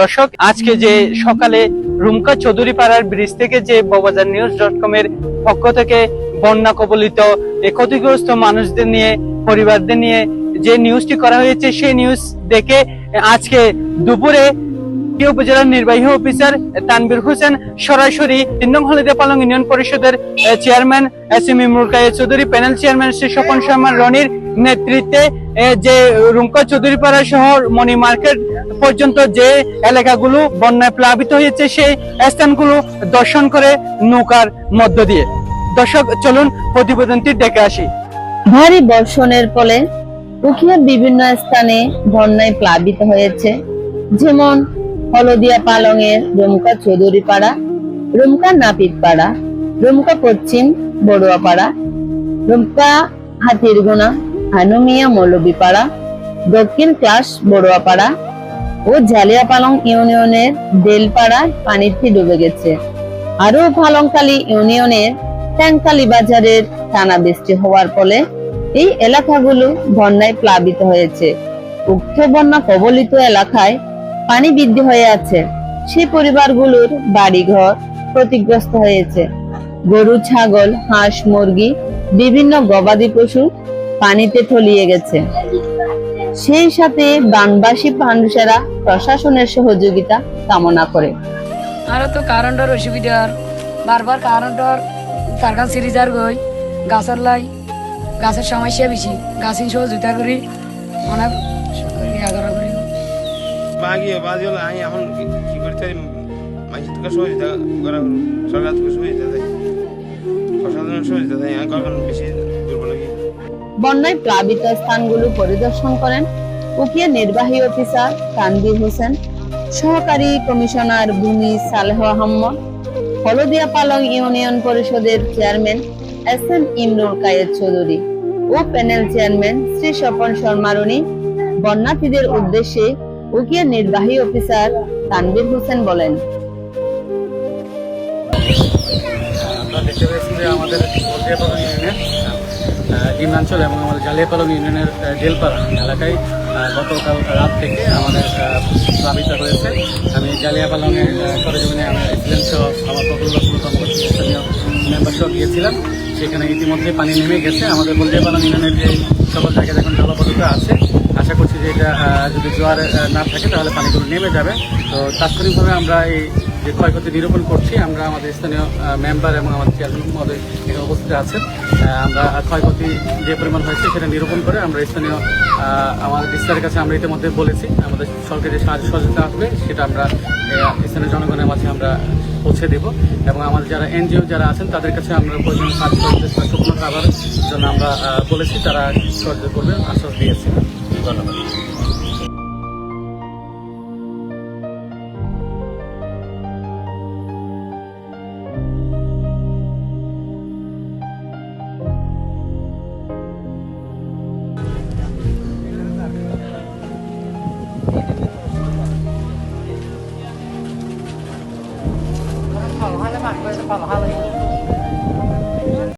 দর্শক, আজকে যে সকালে রুমকা চৌধুরী পাড়ার ব্রিজ থেকে যে ববাজার নিউজ ডট কম এর পক্ষ থেকে বন্যা কবলিত ক্ষতিগ্রস্ত মানুষদের নিয়ে, পরিবারদের নিয়ে যে নিউজটি করা হয়েছে, সেই নিউজ দেখে আজকে দুপুরে উপজেলার নির্বাহী অফিসার তানবির হোসেন, সরাসরি তিন হলিদে পালং ইউনিয়ন পরিষদের chairman S M Imrul Chowdhury panel chairman Shri Swapan Sharma রনির নেতৃত্বে যে রুমকা চৌধুরীপাড়া শহর মনি মার্কেট পর্যন্ত যে এলাকাগুলো বন্যায় প্লাবিত হয়েছে, সেই স্থানগুলো দর্শন করে নৌকার মধ্য দিয়ে। দর্শক, চলুন প্রতিবেদনটি দেখে আসি। ভারী বর্ষণের ফলে উখিয়ার বিভিন্ন স্থানে বন্যায় প্লাবিত হয়েছে। যেমন হলদিয়া পালংয়ের রুমকা চৌধুরী পাড়া রুমকা নাপিত পাড়া রুমকা পশ্চিম বড়ুয়াপাড়া, রুমকা হাতিরগুনা হানুমিয়া মৌলবী পাড়া দক্ষিণ ক্লাস বড়ুয়াপাড়া ও জালিয়া পালং ইউনিয়নের দেলপাড়ায় পানিতে ডুবে গেছে। আরও পালংকালী ইউনিয়নের ট্যাংকালী বাজারের টানা বৃষ্টি হওয়ার ফলে এই এলাকাগুলো বন্যায় প্লাবিত হয়েছে। উক্ত বন্যা কবলিত এলাকায় পানি বৃদ্ধি হয়ে আছে। সেই পরিবারগুলোর বাড়িঘর ক্ষতিগ্রস্ত হয়েছে। গরু, ছাগল, হাঁস, মুরগি, বিভিন্ন গবাদি পশু পানিতে তলিয়ে গেছে। সেই সাথে বানবাসী মানুষেরা প্রশাসনের সহযোগিতা কামনা করে। আরও তো কারেন্টর অসুবিধার বারবার কারেন্টর কারখান সিরিজার গই গাছের লাই গাছের সমস্যা বেশি। গাছের সহযোগিতা করি অনেক করা করি। বাগি বাজি হলে আমি এখন কি করতে থেকে সহযোগিতা করা সরকার থেকে সহযোগিতা দেয়। প্রশাসনের সহযোগিতা দেয় আমি কখন বেশি বন্যায় প্লাবিত স্থানগুলো পরিদর্শন করেন উকিয়া নির্বাহী অফিসার তানবির হোসেন, সহকারী কমিশনার ভূমি সালেহ আহম্মদ হলদিয়া পালং ইউনিয়ন পরিষদের chairman S M Imrul Kayed Chowdhury ও প্যানেল চেয়ারম্যান শ্রী স্বপন শর্মা রনি বন্যার্থীদের উদ্দেশ্যে উকিয়া নির্বাহী অফিসার তানবির হোসেন বলেন। আমরা দেখতে পেয়েছি যে আমাদের ইউনিয়নের ডিমাঞ্চল এবং আমাদের জালিয়াপালং ইউনিয়নের ডেলপাড়া এলাকায় গতকাল রাত থেকে আমাদের প্লাবিত হয়েছে। আমি জালিয়াপালংয়ের সরজমিনে আমার এক্সিডেন্ট সহ আমার প্রকল্প গিয়েছিলাম। সেখানে ইতিমধ্যে পানি নেমে গেছে। আমাদের বলদিয়াপালং ইউনিয়নের যে সকল জায়গায় এখন জলবদ্ধতা আছে, আশা করছি যে এটা যদি জোয়ার না থাকে তাহলে পানিগুলো নেমে যাবে। তো তাৎক্ষণিকভাবে আমরা এই যে ক্ষয়ক্ষতি নিরূপণ করছি, আমরা আমাদের স্থানীয় মেম্বার এবং আমাদের চেয়ারম্যান মহোদয় এখানে উপস্থিত আছেন। আমরা ক্ষয়ক্ষতি যে পরিমাণ হয়েছে সেটা নিরূপণ করে আমরা স্থানীয় আমাদের বিস্তারের কাছে আমরা ইতিমধ্যে বলেছি, আমাদের সরকারি সাহায্য সহযোগিতা আসবে সেটা আমরা স্থানীয় জনগণের মাঝে আমরা পৌঁছে দেব। এবং আমাদের যারা এনজিও যারা আছেন, তাদের কাছে আমরা প্রয়োজনীয় সাহায্য সহযোগিতা বা শুকনো খাবার জন্য আমরা বলেছি, তারা সহযোগিতা করবে আশ্বাস দিয়েছে ধন্যবাদ। করেছে ভালো ভালো